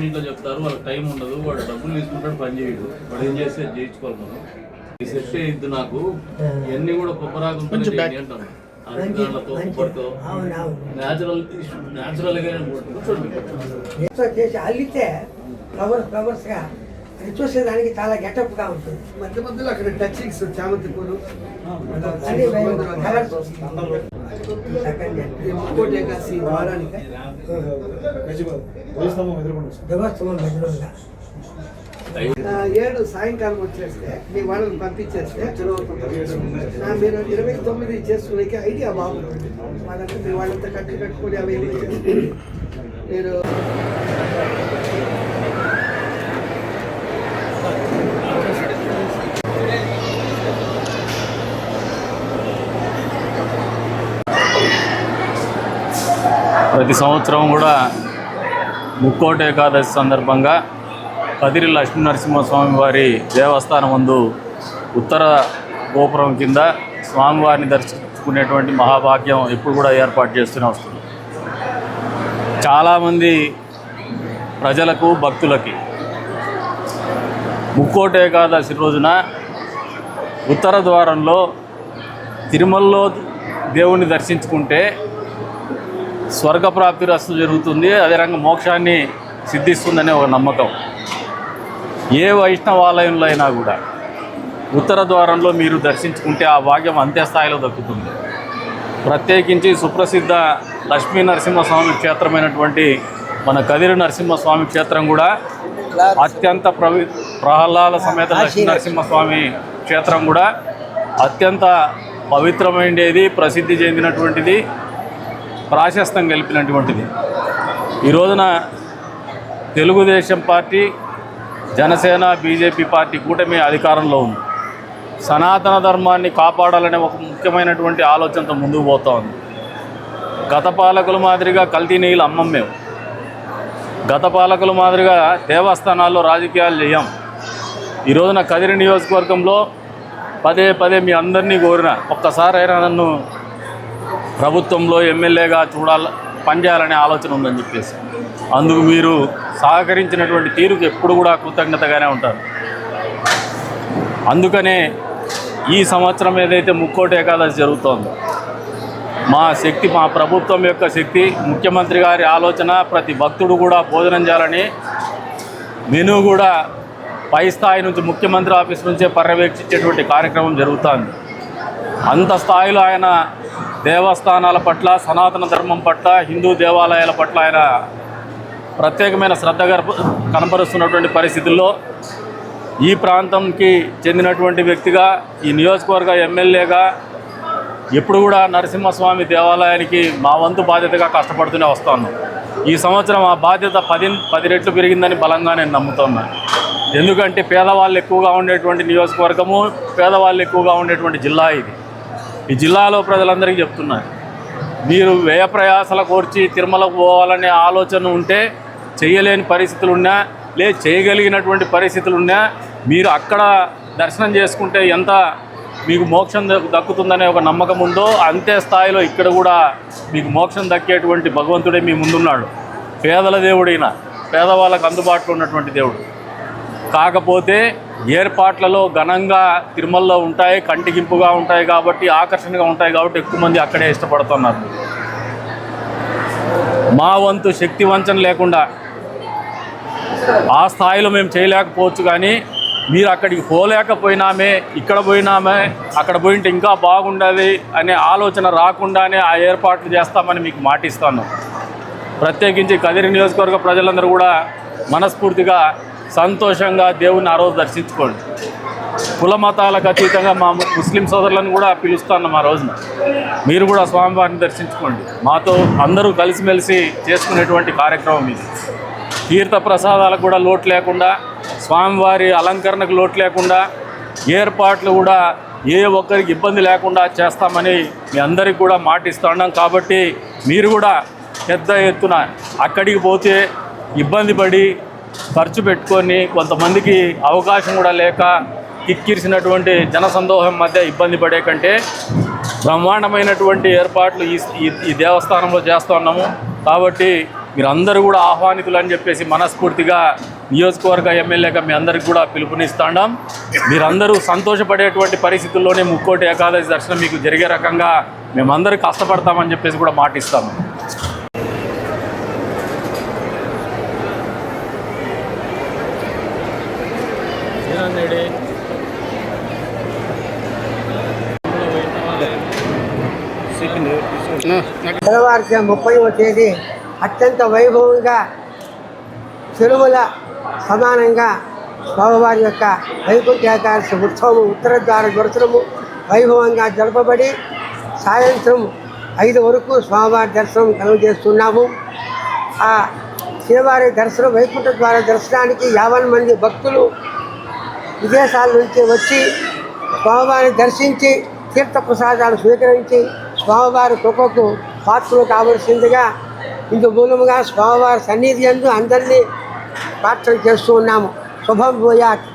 దీంట్లో చెప్తారు వాళ్ళకి టైం ఉండదు వాడు డబ్బులు తీసుకుంటాడు పని చేయడు. వాడు ఏం చేస్తే అది చేయించుకోవాలి మనం. ఈ సెట్ ఇది నాకు. ఇవన్నీ కూడా కొబ్బరాకు అంటాను. అరటికాయలతో కొబ్బరితో న్యాచురల్ న్యాచురల్గా కూర్చోండి. ఫ్లవర్స్గా అది చూసేదానికి చాలా గెటప్గా ఉంటుంది. మధ్య మధ్యలో అక్కడ టచింగ్స్ చామంతి పూలు. అన్ని కలర్స్ వారానికి. దేవస్థానం ఎదురుగా ఏడు సాయంకాలం వచ్చేస్తే మీ వాళ్ళని పంపించేస్తే మీరు ఇరవై తొమ్మిది చేసుకునే ఐడియా బాగుంటుంది. వాళ్ళంతా మీ వాళ్ళంతా కట్టు కట్టుకొని అవి మీరు ప్రతి సంవత్సరం కూడా ముక్కోట ఏకాదశి సందర్భంగా కదిరి లక్ష్మీ నరసింహస్వామి వారి దేవస్థానం ముందు ఉత్తర గోపురం కింద స్వామివారిని దర్శించుకునేటువంటి మహాభాగ్యం ఎప్పుడు కూడా ఏర్పాటు చేస్తూనే వస్తుంది. చాలామంది ప్రజలకు భక్తులకి ముక్కోట ఏకాదశి రోజున ఉత్తర ద్వారంలో తిరుమలలో దేవుణ్ణి దర్శించుకుంటే స్వర్గప్రాప్తి రస్తు జరుగుతుంది అదే రంగం మోక్షాన్ని సిద్ధిస్తుందనే ఒక నమ్మకం. ఏ వైష్ణవాలయంలో అయినా కూడా ఉత్తర ద్వారంలో మీరు దర్శించుకుంటే ఆ భాగ్యం అంతే స్థాయిలో దక్కుతుంది. ప్రత్యేకించి సుప్రసిద్ధ లక్ష్మీ నరసింహస్వామి క్షేత్రమైనటువంటి మన కదిరి నరసింహస్వామి క్షేత్రం కూడా అత్యంత ప్రవి ప్రహ్లాద సమేత లక్ష్మీ నరసింహస్వామి క్షేత్రం కూడా అత్యంత పవిత్రమైనది ప్రసిద్ధి చెందినటువంటిది. ప్రాశస్తం గెలిపినటువంటిది. ఈ రోజున Telugu Desam party Janasena BJP party కూటమి అధికారంలో ఉంది. సనాతన ధర్మాన్ని కాపాడాలనే ఒక ముఖ్యమైనటువంటి ఆలోచనతో ముందుకు పోతా ఉంది. గత పాలకుల మాదిరిగా కల్తీ నీళ్ళు అమ్మం మేము. గత పాలకుల మాదిరిగా దేవస్థానాల్లో రాజకీయాలు చేయం. ఈ రోజున కదిరి నియోజకవర్గంలో పదే పదే మీ అందరినీ కోరిన ఒక్కసారైనా నన్ను ప్రభుత్వంలో ఎమ్మెల్యేగా చూడాల పనిచేయాలనే ఆలోచన ఉందని చెప్పేసి. అందుకు మీరు సహకరించినటువంటి తీరుకు ఎప్పుడు కూడా కృతజ్ఞతగానే ఉంటారు. అందుకనే ఈ సంవత్సరం ఏదైతే ముక్కోటి ఏకాదశి జరుగుతోందో మా శక్తి మా ప్రభుత్వం యొక్క శక్తి ముఖ్యమంత్రి గారి ఆలోచన ప్రతి భక్తుడు కూడా భోజనం చేయాలని మెను కూడా పై స్థాయి నుంచి ముఖ్యమంత్రి ఆఫీస్ నుంచే పర్యవేక్షించేటువంటి కార్యక్రమం జరుగుతోంది. అంత స్థాయిలో ఆయన దేవస్థానాల పట్ల సనాతన ధర్మం పట్ల హిందూ దేవాలయాల పట్ల ఆయన ప్రత్యేకమైన శ్రద్ధ కనపరుస్తున్నటువంటి పరిస్థితుల్లో ఈ ప్రాంతంకి చెందినటువంటి వ్యక్తిగా ఈ నియోజకవర్గ ఎమ్మెల్యేగా ఎప్పుడు కూడా నరసింహస్వామి దేవాలయానికి మా వంతు బాధ్యతగా కష్టపడుతూనే వస్తాను. ఈ సంవత్సరం ఆ బాధ్యత పది పది రెట్లు పెరిగిందని బలంగా నేను నమ్ముతున్నాను ఎందుకంటే పేదవాళ్ళు ఎక్కువగా ఉండేటువంటి నియోజకవర్గము పేదవాళ్ళు ఎక్కువగా ఉండేటువంటి జిల్లా ఇది. ఈ జిల్లాలో ప్రజలందరికీ చెప్తున్నాను మీరు వ్యయ ప్రయాసల కోర్చి తిరుమలకు పోవాలనే ఆలోచన ఉంటే చేయలేని పరిస్థితులు ఉన్నా లే చేయగలిగినటువంటి పరిస్థితులు ఉన్నా మీరు అక్కడ దర్శనం చేసుకుంటే ఎంత మీకు మోక్షం దక్కు- దక్కుతుందనే ఒక నమ్మకం ఉందో అంతే స్థాయిలో ఇక్కడ కూడా మీకు మోక్షం దక్కేటువంటి భగవంతుడే మీ ముందున్నాడు. పేదల దేవుడైన పేదవాళ్ళకు అందుబాటులో ఉన్నటువంటి దేవుడు. కాకపోతే ఏర్పాట్లలో ఘనంగా తిరుమలలో ఉంటాయి కంటికింపుగా ఉంటాయి కాబట్టి ఆకర్షణగా ఉంటాయి కాబట్టి ఎక్కువ మంది అక్కడే ఇష్టపడుతున్నారు. మా వంతు శక్తి వంచన లేకుండా ఆ స్థాయిలో మేము చేయలేకపోవచ్చు కానీ మీరు అక్కడికి పోలేకపోయినామే ఇక్కడ పోయినామే అక్కడ పోయింటే ఇంకా బాగుండదు అనే ఆలోచన రాకుండానే ఆ ఏర్పాట్లు చేస్తామని మీకు మాటిస్తాను. ప్రత్యేకించి కదిరి నియోజకవర్గ ప్రజలందరూ కూడా మనస్ఫూర్తిగా సంతోషంగా దేవుని ఆ రోజు దర్శించుకోండి. కుల మతాలకు అతీతంగా మా ముస్లిం సోదరులను కూడా పిలుస్తాను ఆ రోజున. మీరు కూడా స్వామివారిని దర్శించుకోండి. మాతో అందరూ కలిసిమెలిసి చేసుకునేటువంటి కార్యక్రమం ఇది. తీర్థ ప్రసాదాలకు కూడా లోటు లేకుండా స్వామివారి అలంకరణకు లోటు లేకుండా ఏర్పాట్లు కూడా ఏ ఒక్కరికి ఇబ్బంది లేకుండా చేస్తామని మీ అందరికి కూడా మాటిస్తున్నాం కాబట్టి మీరు కూడా పెద్ద ఎత్తున అక్కడికి పోతే ఇబ్బంది పడి ఖర్చు పెట్టుకొని కొంతమందికి అవకాశం కూడా లేక కిక్కిరిసినటువంటి జనసందోహం మధ్య ఇబ్బంది పడే కంటే బ్రహ్మాండమైనటువంటి ఏర్పాట్లు ఈ ఈ- దేవస్థానంలో చేస్తున్నాము కాబట్టి మీరందరూ కూడా ఆహ్వానితులు అని చెప్పేసి మనస్ఫూర్తిగా నియోజకవర్గ ఎమ్మెల్యేగా మీ అందరికి కూడా పిలుపునిస్తాం మీరందరూ సంతోషపడేటువంటి పరిస్థితుల్లోనే ముక్కోటి ఏకాదశి దర్శనం మీకు జరిగే రకంగా మేమందరూ కష్టపడతామని చెప్పేసి కూడా మాటిస్తాము. తెల్లవారుజాము ముప్పైవ తేదీ అత్యంత వైభవంగా చెరువుల సమానంగా స్వామివారి యొక్క వైకుంఠ ఏకాదశి ఉత్సవం ఉత్తర ద్వార దర్శనము వైభవంగా జరపబడి సాయంత్రం ఐదు వరకు స్వామివారి దర్శనం కలుగజేస్తున్నాము. ఆ శ్రీవారి దర్శనం వైకుంఠ ద్వార దర్శనానికి యావన్ మంది భక్తులు విదేశాల నుంచి వచ్చి స్వామివారిని దర్శించి తీర్థ ప్రసాదాలు స్వీకరించి స్వామివారి కృపకు పాత్రలు కావలసిందిగా ఇందు మూలముగా స్వామివారి సన్నిధి అందు అందరినీ ప్రార్థన చేస్తూ ఉన్నాము శుభం భూయాత్